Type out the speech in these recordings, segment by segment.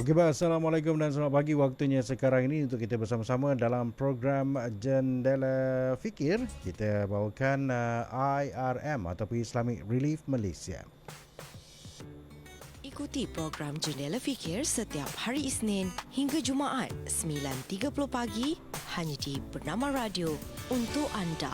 Okey, baik. Assalamualaikum dan selamat pagi. Waktunya sekarang ini untuk kita bersama-sama dalam program Jendela Fikir. Kita bawakan uh, IRM ataupun Islamic Relief Malaysia. Ikuti program Jendela Fikir setiap hari Isnin hingga Jumaat 9.30 pagi hanya di Bernama Radio untuk anda.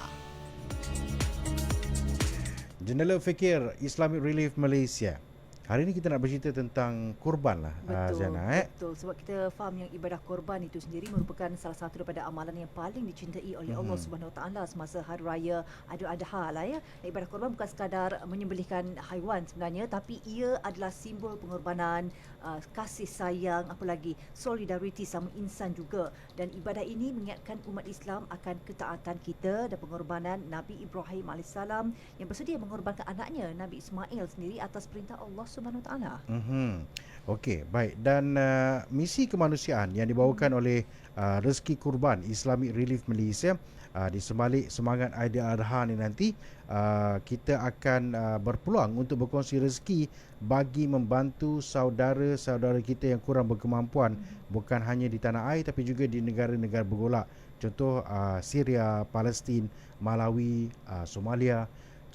Jendela Fikir Islamic Relief Malaysia. Hari ini kita nak bercerita tentang kurban lah uh, Betul, Zana eh. betul. Sebab kita faham yang ibadah korban itu sendiri merupakan salah satu daripada amalan yang paling dicintai oleh. Allah Subhanahu Wa Taala semasa hari raya Idul Adha lah ya. Ibadah korban bukan sekadar menyembelihkan haiwan sebenarnya tapi ia adalah simbol pengorbanan, uh, kasih sayang, apa lagi solidariti sama insan juga. Dan ibadah ini mengingatkan umat Islam akan ketaatan kita dan pengorbanan Nabi Ibrahim AS yang bersedia mengorbankan anaknya Nabi Ismail sendiri atas perintah Allah Subhanahu Wa Taala. Mhm. Okey, baik. Dan uh, misi kemanusiaan yang dibawakan Hmm. oleh uh, Rezeki Kurban Islamic Relief Malaysia uh, di sebalik semangat Aidil Adha ni nanti uh, kita akan uh, berpeluang untuk berkongsi rezeki bagi membantu saudara-saudara kita yang kurang berkemampuan Hmm. bukan hanya di tanah air tapi juga di negara-negara bergolak. Contoh uh, Syria, Palestin, Malawi, uh, Somalia.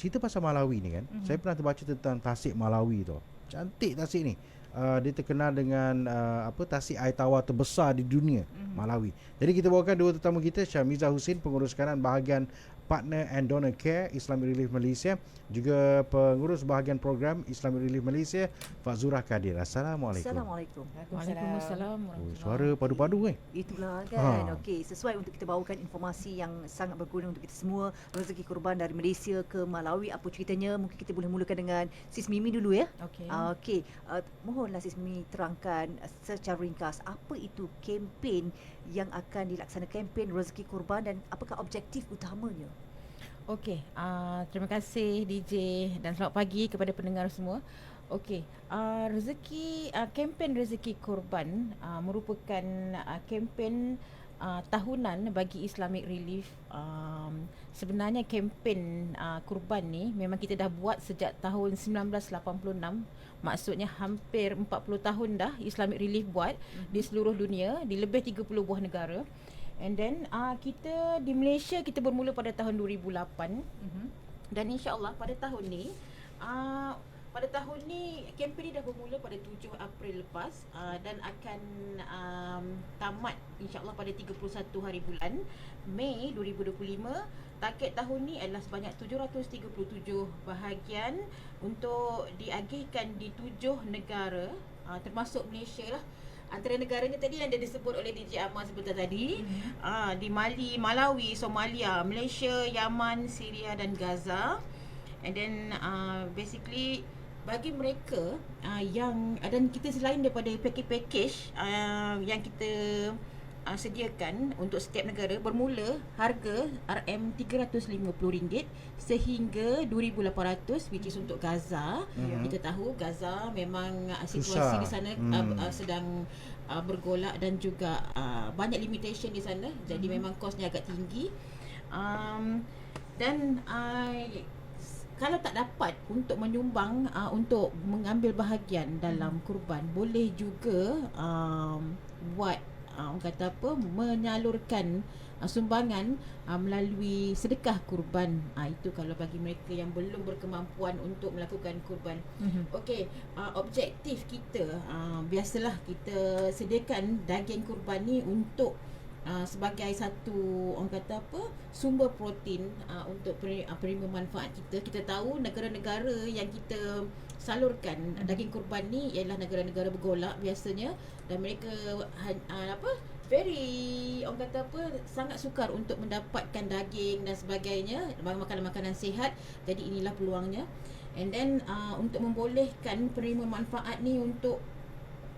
Cerita pasal Malawi ni kan. Mhm. Saya pernah terbaca tentang Tasik Malawi tu. Cantik Tasik ni. Uh, dia terkenal dengan uh, apa tasik air tawar terbesar di dunia Mhm. Malawi. Jadi kita bawakan dua tetamu kita Syamiza Husin pengurus kanan bahagian partner and donor care Islamic Relief Malaysia juga pengurus bahagian program Islamic Relief Malaysia Pak Zurah Kadir. Assalamualaikum. Assalamualaikum. Waalaikumsalam. Oh, suara padu-padu eh. Itulah kan. Ha. Okey, sesuai untuk kita bawakan informasi yang sangat berguna untuk kita semua. Rezeki kurban dari Malaysia ke Malawi. Apa ceritanya? Mungkin kita boleh mulakan dengan Sis Mimi dulu ya. Okey. Ah, Okey, uh, mohonlah Sis Mimi terangkan secara ringkas apa itu kempen yang akan dilaksanakan kempen rezeki kurban dan apakah objektif utamanya? Okey. Uh, terima kasih DJ dan selamat pagi kepada pendengar semua. Okey. Uh, rezeki uh, kempen rezeki korban uh, merupakan uh, kempen uh, tahunan bagi Islamic Relief. Um, sebenarnya kempen uh, kurban ni memang kita dah buat sejak tahun 1986. Maksudnya hampir 40 tahun dah Islamic Relief buat di seluruh dunia di lebih 30 buah negara. And then uh, kita di Malaysia kita bermula pada tahun 2008 Mhm. dan insyaAllah pada tahun ni uh, pada tahun ni kempen ni dah bermula pada 7 April lepas uh, dan akan um, tamat insyaAllah pada 31 hari bulan Mei 2025 target tahun ni adalah sebanyak 737 bahagian untuk diagihkan di tujuh negara uh, termasuk Malaysia lah Antara negaranya tadi yang dah disebut oleh DJ Ahmad sebentar tadi Mhm. Ah, di Mali, Malawi, Somalia, Malaysia, Yaman, Syria dan Gaza. And then uh, basically bagi mereka uh, yang dan kita selain daripada package-package uh, yang kita uh, sediakan untuk setiap negara bermula harga RM350 sehingga 2800 which is untuk Gaza. Mhm. Kita tahu Gaza memang uh, Susah. situasi di sana Hmm. uh, uh, sedang uh, bergolak dan juga uh, banyak limitation di sana. Jadi Mhm. memang kosnya agak tinggi. Um, dan uh, kalau tak dapat untuk menyumbang uh, untuk mengambil bahagian dalam kurban boleh juga um, buat uh, orang kata apa menyalurkan uh, sumbangan uh, melalui sedekah kurban. Uh, itu kalau bagi mereka yang belum berkemampuan untuk melakukan kurban. Mhm. Okey, uh, objektif kita uh, biasalah kita sediakan daging kurban ni untuk uh, sebagai satu orang kata apa sumber protein uh, untuk uh, penerima manfaat kita. Kita tahu negara-negara yang kita salurkan Mhm. daging kurban ni ialah negara-negara bergolak biasanya dan mereka uh, apa very orang kata apa sangat sukar untuk mendapatkan daging dan sebagainya makanan-makanan sihat. Jadi inilah peluangnya. And then uh, untuk membolehkan penerima manfaat ni untuk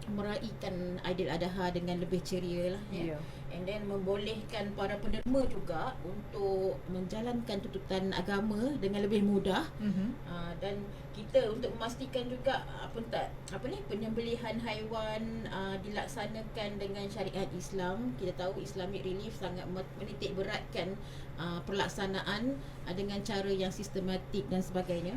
meraihkan Aidil Adha dengan lebih ceria lah ya. Ya. And then membolehkan para penerima juga untuk menjalankan tuntutan agama dengan lebih mudah Mhm. uh, dan kita untuk memastikan juga apa tak apa ni penyembelihan haiwan uh, dilaksanakan dengan syariat Islam. Kita tahu Islamic Relief sangat me- menitik beratkan uh, pelaksanaan uh, dengan cara yang sistematik dan sebagainya.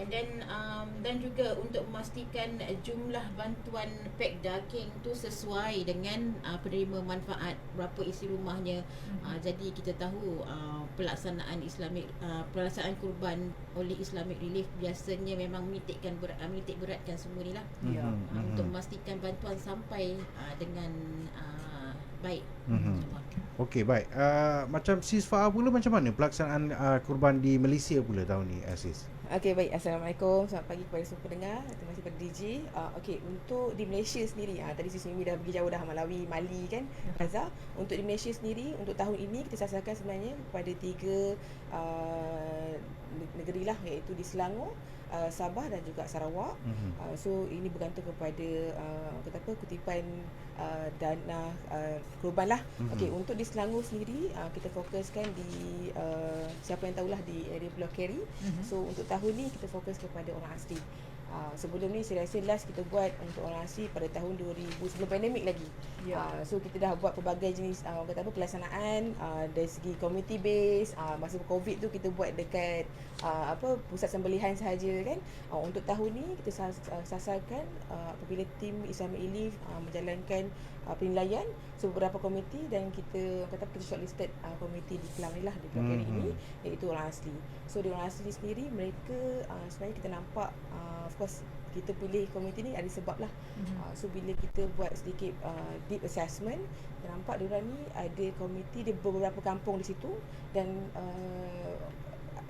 And then um, dan juga untuk memastikan jumlah bantuan pack daging tu sesuai dengan uh, penerima manfaat berapa isi rumahnya. Mhm. Uh, jadi kita tahu uh, pelaksanaan Islamic uh, pelaksanaan kurban oleh Islamic Relief biasanya memang menitikkan berat, uh, menitik beratkan semua ni lah Ya. Mhm, uh, mhm. untuk memastikan bantuan sampai uh, dengan uh, baik. InsyaAllah. Okey, baik. Uh, macam Sis Faa pula macam mana pelaksanaan uh, kurban di Malaysia pula tahun ni, uh, Sis? Okey baik. Assalamualaikum. Selamat pagi kepada semua pendengar. Terima kasih kepada DJ uh, Okey untuk di Malaysia sendiri uh, Tadi Sis Mimi dah pergi jauh dah Malawi, Mali kan Gaza. Untuk di Malaysia sendiri Untuk tahun ini kita sasarkan sebenarnya Kepada tiga uh, negeri lah Iaitu di Selangor uh, Sabah dan juga Sarawak Mhm. Uh, so ini bergantung kepada uh, kata apa kutipan uh, dana uh, korban lah. Mhm. Mm-hmm. Okey untuk di Selangor sendiri uh, kita fokuskan di uh, siapa yang tahulah di area Pulau Keri. Mhm. Mm-hmm. So untuk tahun ni kita fokus kepada orang asli. Uh, sebelum ni saya rasa last kita buat untuk orang asli pada tahun 2000 sebelum pandemik lagi. Ya. Uh, so kita dah buat pelbagai jenis uh, kata apa pelaksanaan uh, dari segi community base uh, masa Covid tu kita buat dekat uh, apa pusat sembelihan sahaja kan. Uh, untuk tahun ni kita sas, sasarkan uh, apabila tim Islamic Relief uh, menjalankan uh, penilaian so beberapa komiti dan kita kata apa, kita shortlisted uh, komiti di Kelang ni lah di Keri Mhm. ini iaitu orang asli. So di orang asli sendiri mereka uh, sebenarnya kita nampak uh, course kita pilih komiti ni ada sebab lah. Mhm. Uh, so bila kita buat sedikit uh, deep assessment, nampak diorang ni ada komiti dia beberapa kampung di situ dan uh,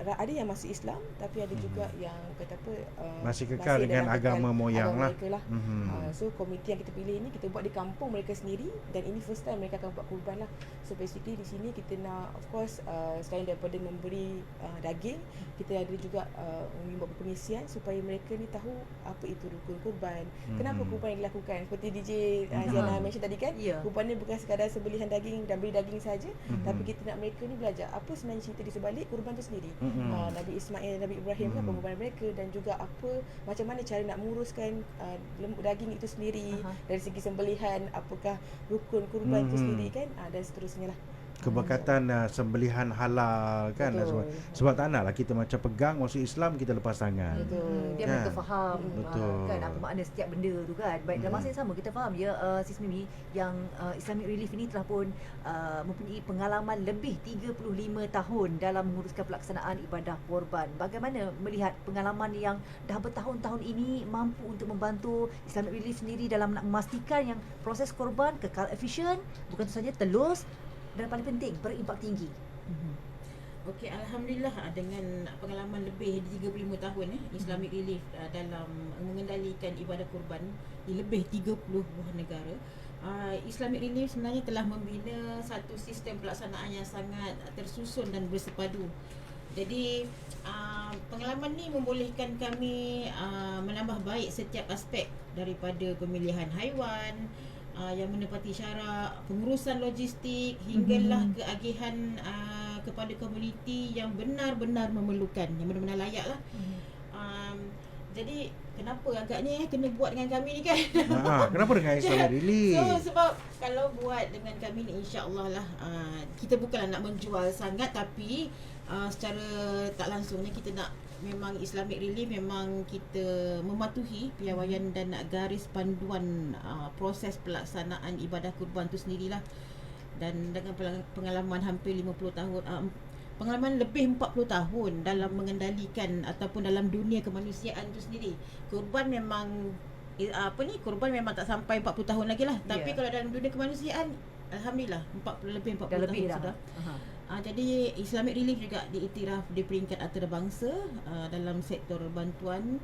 ada yang masih Islam tapi ada Mhm. juga yang kata apa uh, Masih kekal dengan dalam agama moyang agama lah. mereka lah. Mhm. Uh, so komiti yang kita pilih ini kita buat di kampung mereka sendiri dan ini first time mereka akan buat kurban lah. So basically di sini kita nak of course uh, selain daripada memberi uh, daging, kita ada juga uh, membuat pengisian supaya mereka ni tahu apa itu rukun kurban. Kenapa Mhm. kurban dilakukan? Seperti DJ uh, Mhm. Ziana mention tadi kan, Ya. kurban ni bukan sekadar sembelihan daging dan beri daging saja, Mhm. tapi kita nak mereka ni belajar apa sebenarnya cerita di sebalik kurban tu sendiri. Mhm. Uh, Nabi Ismail, Nabi Ibrahim kan Mhm. pengorbanan mereka dan juga apa macam mana cara nak menguruskan uh, lembut daging itu sendiri Aha. dari segi sembelihan, apakah rukun kurban itu Mhm. sendiri kan uh, dan seterusnya lah. Keberkatan uh, sembelihan halal kan dan Betul. sebab, sebab tak naklah kita macam pegang masuk Islam kita lepas tangan. Betul. Hmm, Dia Kan? mereka faham Betul. uh, kan apa makna setiap benda tu kan. Baik dalam masa yang sama kita faham ya uh, Sis Mimi yang uh, Islamic Relief ini telah pun uh, mempunyai pengalaman lebih 35 tahun dalam menguruskan pelaksanaan ibadah korban. Bagaimana melihat pengalaman yang dah bertahun-tahun ini mampu untuk membantu Islamic Relief sendiri dalam nak memastikan yang proses korban kekal efisien, bukan tu saja telus dan paling penting berimpak tinggi. Mhm. Okey, alhamdulillah ah, dengan pengalaman lebih 35 tahun eh Islamic Relief ah, dalam mengendalikan ibadah kurban di lebih 30 buah negara. Uh, Islamic Relief sebenarnya telah membina satu sistem pelaksanaan yang sangat tersusun dan bersepadu. Jadi uh, pengalaman ni membolehkan kami uh, menambah baik setiap aspek daripada pemilihan haiwan uh, yang menepati syarat, pengurusan logistik hinggalah Mhm. keagihan uh, kepada komuniti yang benar-benar memerlukan, yang benar-benar layak lah. Um, jadi kenapa agaknya eh kena buat dengan kami ni kan? Ha, kenapa dengan Islamic Relief? So sebab kalau buat dengan kami ni insya-Allah lah uh, kita bukanlah nak menjual sangat tapi uh, secara tak langsungnya kita nak memang Islamic Relief memang kita mematuhi piawaian dan garis panduan uh, proses pelaksanaan ibadah kurban tu sendirilah dan dengan pengalaman hampir 50 tahun uh, pengalaman lebih 40 tahun dalam mengendalikan ataupun dalam dunia kemanusiaan tu sendiri kurban memang eh, apa ni kurban memang tak sampai 40 tahun lagi lah tapi Ya. kalau dalam dunia kemanusiaan alhamdulillah 40 lebih 40 Dah tahun lebih dah. sudah Aha. Uh, jadi Islamic Relief juga diiktiraf di peringkat antarabangsa uh, dalam sektor bantuan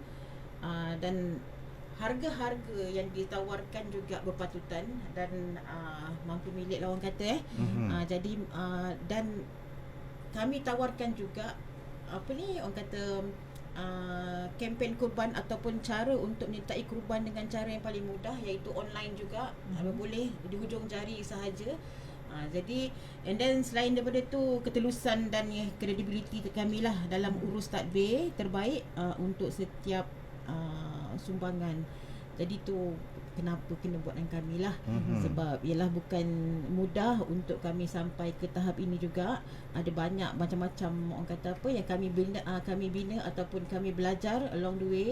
uh, dan harga-harga yang ditawarkan juga berpatutan dan uh, mampu milik lawan kata eh. Mhm. Uh, jadi uh, dan kami tawarkan juga apa ni orang kata uh, kempen kurban ataupun cara untuk menyertai kurban dengan cara yang paling mudah iaitu online juga Mhm. mm-hmm. boleh di hujung jari sahaja uh, jadi and then selain daripada tu ketelusan dan eh, credibility kami lah dalam urus tadbir terbaik uh, untuk setiap uh, sumbangan Jadi tu kenapa kena buat dengan kami lah Mhm. sebab ialah bukan mudah untuk kami sampai ke tahap ini juga ada banyak macam-macam orang kata apa yang kami bina uh, kami bina ataupun kami belajar along the way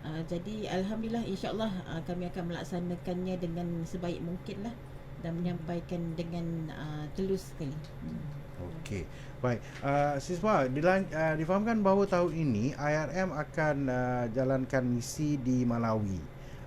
uh, jadi alhamdulillah insyaallah uh, kami akan melaksanakannya dengan sebaik mungkin lah dan menyampaikan dengan uh, telus sekali hmm. Okey. Baik. Uh, siswa dilan, uh, difahamkan bahawa tahun ini IRM akan uh, jalankan misi di Malawi.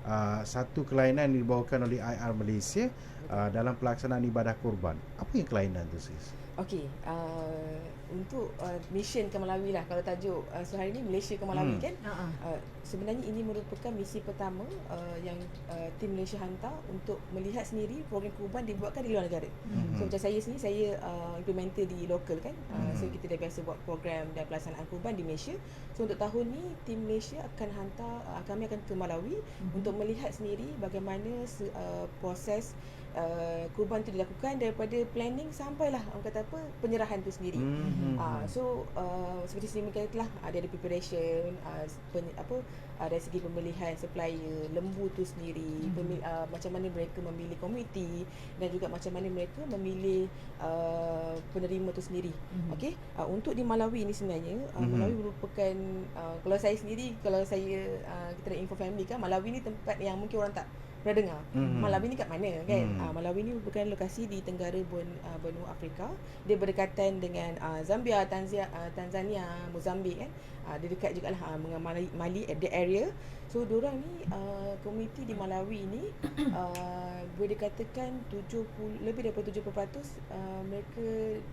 Uh, satu kelainan yang dibawakan oleh IR Malaysia uh, dalam pelaksanaan ibadah kurban. Apa yang kelainan tu sis? Okey, uh, untuk uh, mission ke Malawi lah kalau tajuk uh, so hari ni Malaysia ke Malawi Hmm. kan. Uh-uh. Uh, sebenarnya ini merupakan misi pertama uh, yang uh, tim Malaysia hantar untuk melihat sendiri program kurban dibuatkan di luar negara. Mhm. So macam saya sendiri saya uh, implementer di local kan. Uh, So Mhm. kita dah biasa buat program dan pelaksanaan kurban di Malaysia. So untuk tahun ni tim Malaysia akan hantar uh, kami akan ke Malawi Mhm. untuk melihat sendiri bagaimana se- uh, proses uh, kurban itu dilakukan daripada planning sampailah orang kata apa penyerahan tu sendiri. Mhm. Ah, so uh, seperti saya kata lah ada ada preparation uh, pen, apa uh, dari segi pembelian supplier lembu tu sendiri pemil, uh, macam mana mereka memilih komiti dan juga macam mana mereka memilih uh, penerima tu sendiri Mhm. okey uh, untuk di Malawi ni sebenarnya uh, Mhm. Malawi merupakan uh, kalau saya sendiri kalau saya uh, kita info family kan Malawi ni tempat yang mungkin orang tak pernah dengar Mhm. Malawi ni kat mana kan? Hmm. Uh, Malawi ni merupakan lokasi di tenggara ben, uh, benua Afrika. Dia berdekatan dengan uh, Zambia, Tanzania, uh, Tanzania, Mozambik kan. Uh, dia dekat juga lah uh, dengan Mali, Mali the area. area So diorang ni uh, komuniti di Malawi ni uh, boleh dikatakan 70 lebih daripada 70% uh, mereka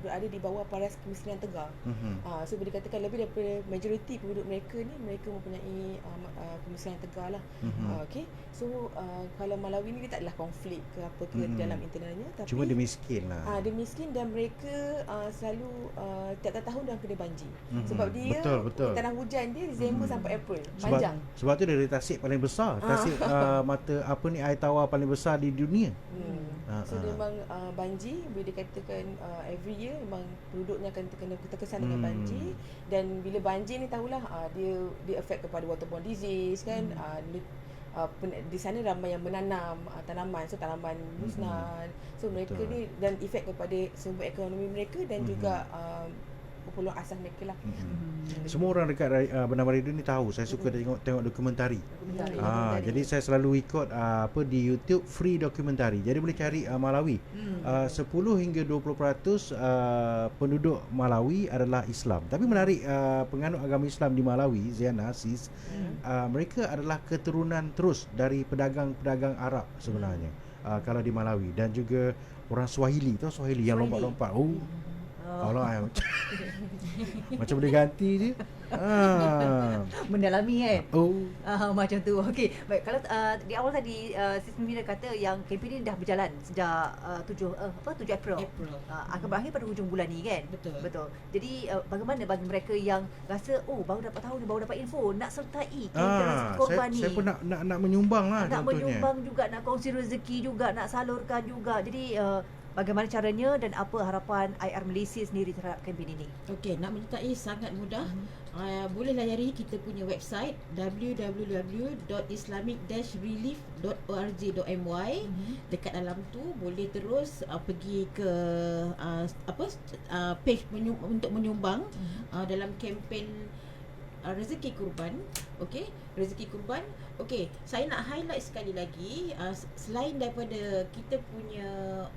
berada di bawah paras kemiskinan tegar. Mhm. Uh, so boleh dikatakan lebih daripada majoriti penduduk mereka ni mereka mempunyai uh, uh, kemiskinan tegar lah. Mhm. Uh, okay. So uh, kalau Malawi ni dia tak adalah konflik ke apa ke Mm-mm. mm dalam internalnya tapi Cuma dia miskin lah. Ah, dia miskin dan mereka uh, selalu uh, tiap-tiap tahun dia kena banjir. Mhm. Sebab dia Betul, betul. tanah hujan dia Disember Mhm. sampai April. Sebab, Panjang. sebab tu dia ada tasik paling besar. Ah. Tasik uh, mata apa ni air tawar paling besar di dunia. Hmm. Ah, So dia memang uh, banjir boleh dikatakan uh, every year memang penduduknya akan terkena terkesan dengan Hmm. banjir dan bila banjir ni tahulah uh, dia dia affect kepada waterborne disease kan Hmm. uh, uh, pen- di sana ramai yang menanam uh, tanaman so tanaman musnah so mereka Hmm. Betul. ni dan efek kepada sumber ekonomi mereka dan Mhm. juga uh, peluang asas mereka lah Mhm. Mhm. Semua orang dekat uh, Bernama Radio ni tahu saya suka Mm-mm. tengok tengok dokumentari. Dokumentari. Hmm. Ah, dokumentari. jadi saya selalu ikut uh, apa di YouTube free dokumentari. Jadi boleh cari uh, Malawi. Hmm. Uh, 10 hingga 20% uh, penduduk Malawi adalah Islam. Tapi menarik uh, penganut agama Islam di Malawi, Ziana Sis, Hmm. uh, mereka adalah keturunan terus dari pedagang-pedagang Arab sebenarnya. Uh, kalau di Malawi dan juga orang Swahili, tahu Swahili yang Swahili. lompat-lompat. Oh, Oh. Allah ayam. Macam boleh ganti je. Ah. Mendalami kan. Oh. Uh, macam tu. Okey. Baik, kalau uh, di awal tadi uh, Sis Mira kata yang kempen ini dah berjalan sejak uh, 7 uh, apa 7 April. April Uh, akan berakhir pada hujung bulan ni kan? Betul. Betul. Jadi uh, bagaimana bagi mereka yang rasa oh baru dapat tahu ni baru dapat info nak sertai Ah, rezeki saya, korban ni. saya pun nak nak nak menyumbang lah nak contohnya. menyumbang juga nak kongsi rezeki juga nak salurkan juga. Jadi uh, bagaimana caranya dan apa harapan IR Malaysia sendiri terhadap kempen ini? Okey, nak menyertai sangat mudah. Mhm. Uh, boleh layari kita punya website www.islamic-relief.org.my. Dekat dalam tu boleh terus uh, pergi ke uh, apa uh, page menyum, untuk menyumbang uh, dalam kempen uh, rezeki kurban. Okey, rezeki kurban. Okey, saya nak highlight sekali lagi uh, selain daripada kita punya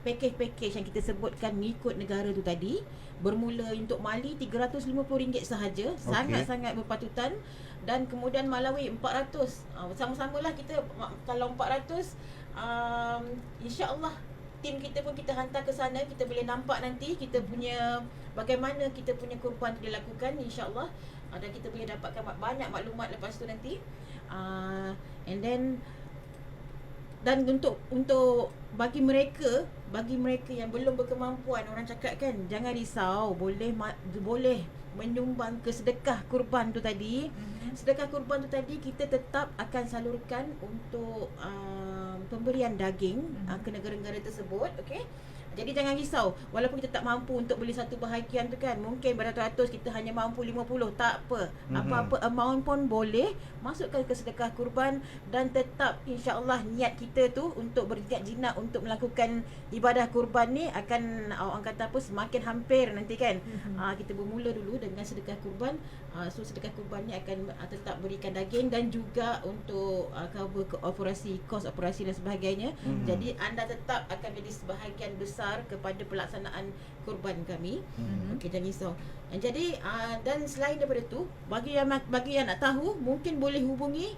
package-package yang kita sebutkan mengikut negara tu tadi bermula untuk Mali RM350 sahaja, sangat-sangat berpatutan dan kemudian Malawi 400. Uh, sama-samalah kita kalau 400 um, insya-Allah tim kita pun kita hantar ke sana kita boleh nampak nanti kita punya bagaimana kita punya kurban dilakukan insyaallah uh, dan kita boleh dapatkan banyak maklumat lepas tu nanti. Uh, and then dan untuk untuk bagi mereka bagi mereka yang belum berkemampuan orang cakap kan jangan risau boleh ma- boleh menyumbang ke sedekah kurban tu tadi. Sedekah kurban tu tadi kita tetap akan salurkan untuk uh, pemberian daging uh, ke negara-negara tersebut okey Jadi jangan risau. Walaupun kita tak mampu untuk beli satu bahagian tu kan, mungkin beratus-ratus kita hanya mampu 50, tak apa. Mhm. Apa-apa amount pun boleh masukkan ke sedekah kurban dan tetap insya-Allah niat kita tu untuk berniat jinak untuk melakukan ibadah kurban ni akan orang kata apa semakin hampir nanti kan. Mhm. Uh, kita bermula dulu dengan sedekah kurban. Uh, so sedekah kurban ni akan uh, tetap berikan daging dan juga untuk uh, cover ke operasi, kos operasi dan sebagainya. Mhm. Jadi anda tetap akan jadi sebahagian besar kepada pelaksanaan kurban kami. Mhm. Okey jangan risau. Uh, Jadi uh, dan selain daripada tu, bagi yang bagi yang nak tahu, mungkin boleh hubungi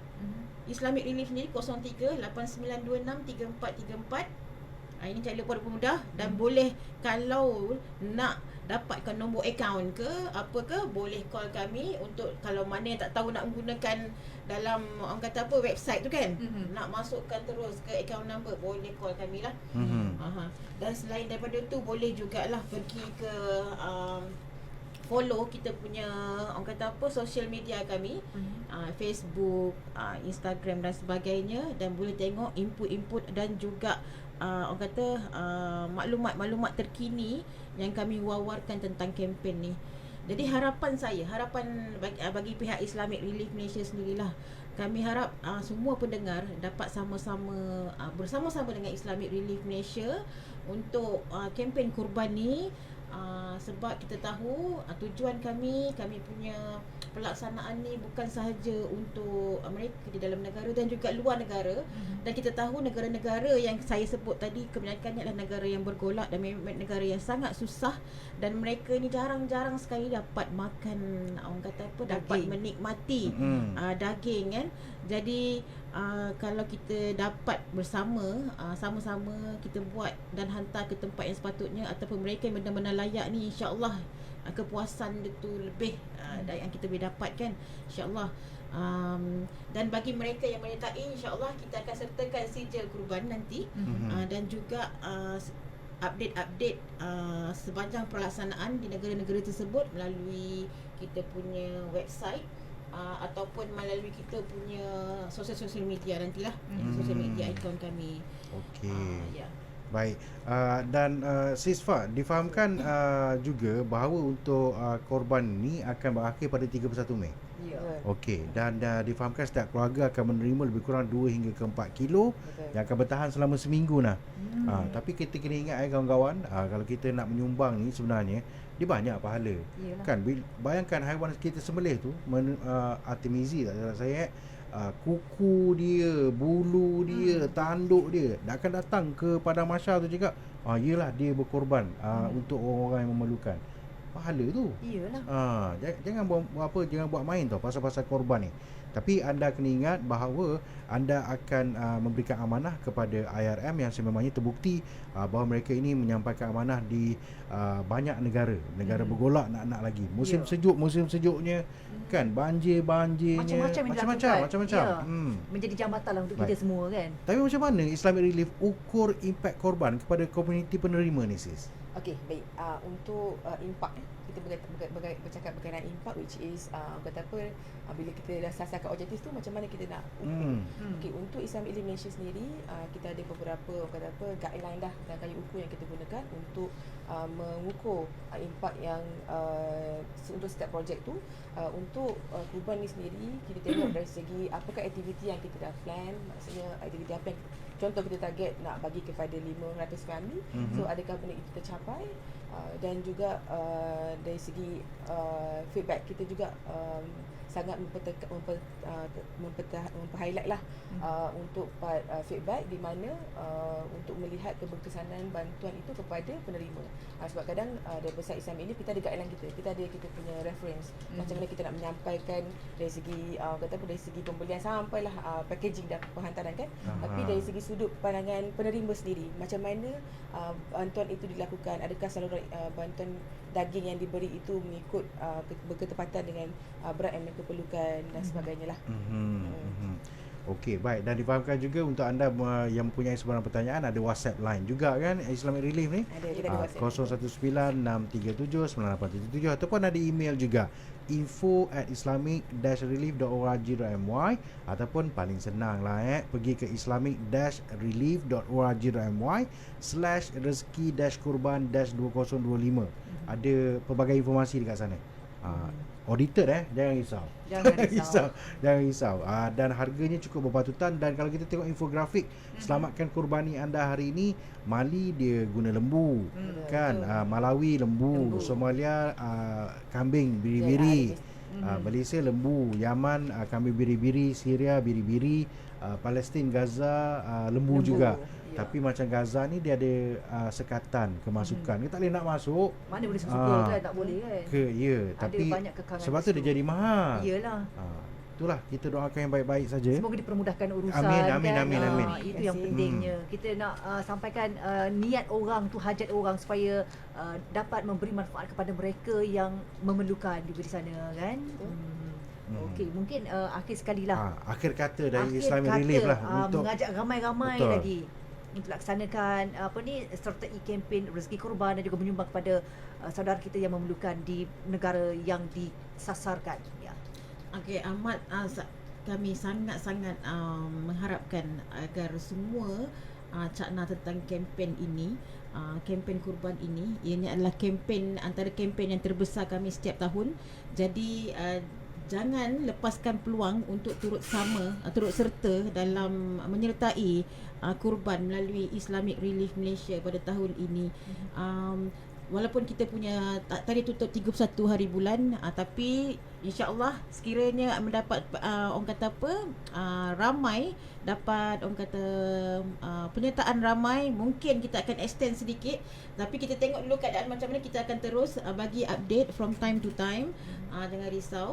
Islamic Relief ni 03 8926 3434. Ah ini cari telefon mudah dan boleh kalau nak dapatkan nombor akaun ke apa ke boleh call kami untuk kalau mana yang tak tahu nak menggunakan dalam orang kata apa website tu kan Mhm. nak masukkan terus ke akaun number boleh call kami lah Mhm. Aha. Dan selain daripada tu boleh jugalah pergi ke um, follow kita punya orang kata apa social media kami uh, Facebook, uh, Instagram dan sebagainya dan boleh tengok input-input dan juga uh, orang kata uh, maklumat-maklumat terkini yang kami wawarkan tentang kempen ni. Jadi harapan saya, harapan bagi, uh, bagi pihak Islamic Relief Malaysia sendirilah kami harap uh, semua pendengar dapat sama-sama uh, bersama-sama dengan Islamic Relief Malaysia untuk uh, kempen kurban ni uh, sebab kita tahu uh, tujuan kami kami punya pelaksanaan ni bukan sahaja untuk mereka di dalam negara dan juga luar negara dan kita tahu negara-negara yang saya sebut tadi kebanyakannya adalah negara yang bergolak dan negara yang sangat susah dan mereka ni jarang-jarang sekali dapat makan orang kata apa dapat Daging. menikmati Mhm. uh, daging kan. Jadi uh, kalau kita dapat bersama uh, sama-sama kita buat dan hantar ke tempat yang sepatutnya ataupun mereka yang benar-benar layak ni insya-Allah uh, kepuasan dia tu lebih uh, dari yang kita boleh dapatkan insya-Allah. Um, dan bagi mereka yang menyertai insya-Allah kita akan sertakan sijil kurban nanti Mhm. uh, dan juga uh, update-update uh, sepanjang pelaksanaan di negara-negara tersebut melalui kita punya website uh, ataupun melalui kita punya sosial-sosial media nantilah Mhm. sosial media akaun kami. Okey. Uh, ya. Baik. Uh, dan uh, Sisfa difahamkan uh, juga bahawa untuk uh, korban ni akan berakhir pada 31 Mei. Ya. Okey dan uh, difahamkan setiap keluarga akan menerima lebih kurang 2 hingga ke 4 kilo Betul. yang akan bertahan selama seminggu nah. Hmm. Ha, tapi kita kena ingat eh kawan-kawan, ha, kalau kita nak menyumbang ni sebenarnya dia banyak pahala. Iyalah. Kan bayangkan haiwan kita sembelih tu men, uh, artemisi tak salah saya uh, kuku dia, bulu dia, Hmm. tanduk dia dia akan datang ke padang mahsyar tu cakap, ah yalah dia berkorban uh, Hmm. untuk orang-orang yang memerlukan. Pahala tu. Iyalah. Ha, jangan, buat, buat apa jangan buat main tau pasal-pasal korban ni. Tapi anda kena ingat bahawa anda akan uh, memberikan amanah kepada IRM yang sememangnya terbukti uh, bahawa mereka ini menyampaikan amanah di uh, banyak negara. Negara Hmm. bergolak nak-nak lagi. Musim Ya. sejuk, musim sejuknya kan banjir-banjirnya Macam-macam macam-macam. Ya. Hmm. Menjadi jambatan lah untuk Baik. kita semua kan. Tapi macam mana Islamic Relief ukur impak korban kepada komuniti penerima ni sis? Okey, baik. Uh, untuk uh, impak eh, kita berkata, berkata, berkata, bercakap berkenaan impak which is uh, kata apa uh, bila kita dah sasarkan objektif tu macam mana kita nak ukur. Hmm. Hmm. Okey, untuk Relief Malaysia sendiri uh, kita ada beberapa kata apa guideline dah dan kayu ukur yang kita gunakan untuk uh, mengukur uh, impak yang uh, untuk setiap projek tu uh, untuk uh, kurban ni sendiri kita tengok dari segi apakah aktiviti yang kita dah plan maksudnya aktiviti apa yang contoh kita target nak bagi kepada 500 family Mhm. so adakah benda itu tercapai uh, dan juga uh, dari segi uh, feedback kita juga um, sangat memperteka, memper, uh, mempertah, memper-highlight lah uh, untuk part uh, feedback di mana uh, untuk melihat keberkesanan bantuan itu kepada penerima. Uh, sebab kadang uh, dari besar Islam ini kita ada guideline kita. Kita ada kita punya reference Mhm. macam mana kita nak menyampaikan dari segi uh, kata apa dari segi pembelian sampailah uh, packaging dan penghantaran kan. Aha. Tapi dari segi sudut pandangan penerima sendiri macam mana uh, bantuan itu dilakukan adakah saluran uh, bantuan daging yang diberi itu mengikut uh, ke- berketepatan dengan uh, berat yang mereka perlukan dan sebagainya lah. Mhm. Mhm. Okey, baik dan difahamkan juga untuk anda uh, yang mempunyai sebarang pertanyaan ada WhatsApp line juga kan Islamic Relief ni. Ada ada Ah, WhatsApp. 01963798877 ataupun ada email juga info at islamic-relief.org.my ataupun paling senang lah eh pergi ke islamic-relief.org.my slash rezeki-kurban-2025 ada pelbagai informasi dekat sana uh, audited eh? Jangan risau. Jangan risau. jangan risau. Uh, dan harganya cukup berpatutan. Dan kalau kita tengok infografik selamatkan kurbani anda hari ini Mali dia guna lembu Hmm, kan? uh, Malawi lembu, Lembu. Somalia uh, kambing biri-biri. Uh, Malaysia lembu Yaman uh, kambing biri-biri Syria biri-biri uh, Palestin Gaza uh, lembu, Lembu, juga ya. tapi macam Gaza ni dia ada uh, sekatan kemasukan kita tak boleh nak masuk Mana boleh suka Ah. kan tak boleh kan. ke ya Ada tapi banyak kekangan sebab tu dia jadi mahal Iyalah. uh, itulah kita doakan yang baik-baik saja Semoga dipermudahkan urusan Amin, amin, kan. amin, Ah, amin. Itu Terima yang kasih. pentingnya. Kita nak uh, sampaikan uh, niat orang tu hajat orang supaya uh, dapat memberi manfaat kepada mereka yang memerlukan di sana kan. Hmm. Hmm. Okey, mungkin uh, akhir sekali lah. uh, akhir kata dari Akhir Islamic kata, Relief lah ah, untuk mengajak ramai-ramai Betul. lagi untuk laksanakan apa ni sertai kempen rezeki kurban dan juga menyumbang kepada uh, saudara kita yang memerlukan di negara yang disasarkan ya. Okey, amat uh, kami sangat-sangat uh, mengharapkan agar semua uh, cakna tentang kempen ini, uh, kempen kurban ini, ianya adalah kempen antara kempen yang terbesar kami setiap tahun. Jadi uh, jangan lepaskan peluang untuk turut sama, uh, turut serta dalam menyertai uh, kurban melalui Islamic Relief Malaysia pada tahun ini. Um, walaupun kita punya ta- tarikh tutup 31 hari bulan uh, tapi insyaallah sekiranya mendapat uh, orang kata apa uh, ramai dapat orang kata uh, penyertaan ramai mungkin kita akan extend sedikit. Tapi kita tengok dulu keadaan macam mana kita akan terus uh, bagi update from time to time uh, jangan risau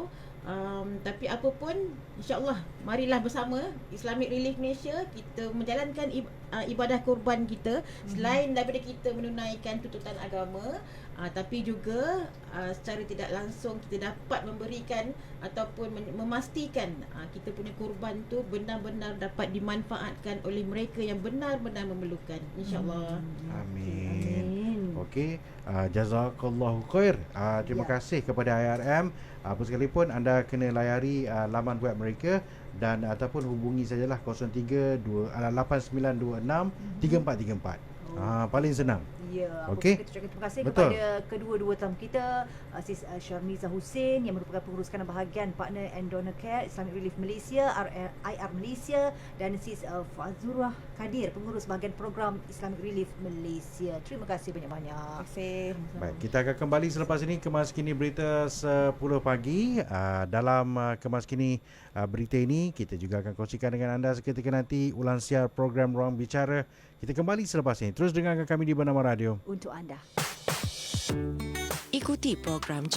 Um, tapi apa pun insyaallah marilah bersama Islamic Relief Malaysia kita menjalankan ib- uh, ibadah kurban kita selain daripada kita menunaikan tuntutan agama uh, tapi juga uh, secara tidak langsung kita dapat memberikan ataupun men- memastikan uh, kita punya kurban tu benar-benar dapat dimanfaatkan oleh mereka yang benar-benar memerlukan insyaallah Amin. Amin. Okey, uh, jazakallahu khair. Uh, terima Ya. kasih kepada IRM. Uh, apa sekalipun anda kena layari uh, laman web mereka dan ataupun hubungi sajalah 03 2 uh, 8926 3434. Ah paling senang. Ya, Okey. okay. kita ucapkan terima kasih Betul. kepada kedua-dua tamu kita, uh, Sis uh, Syarmiza Hussein yang merupakan pengurus kanan bahagian partner and donor care Islamic Relief Malaysia, RR, IR Malaysia dan Sis uh, Fazurah Kadir, pengurus bahagian program Islamic Relief Malaysia. Terima kasih banyak-banyak. Terima kasih. Baik, kita akan kembali selepas ini Kemas Kini Berita 10 pagi. Uh, dalam uh, Kemas Kini uh, Berita ini, kita juga akan kongsikan dengan anda seketika nanti ulang siar program Ruang Bicara. Kita kembali selepas ini. Terus dengarkan kami di Bernama Radio. Untuk anda. Ikuti program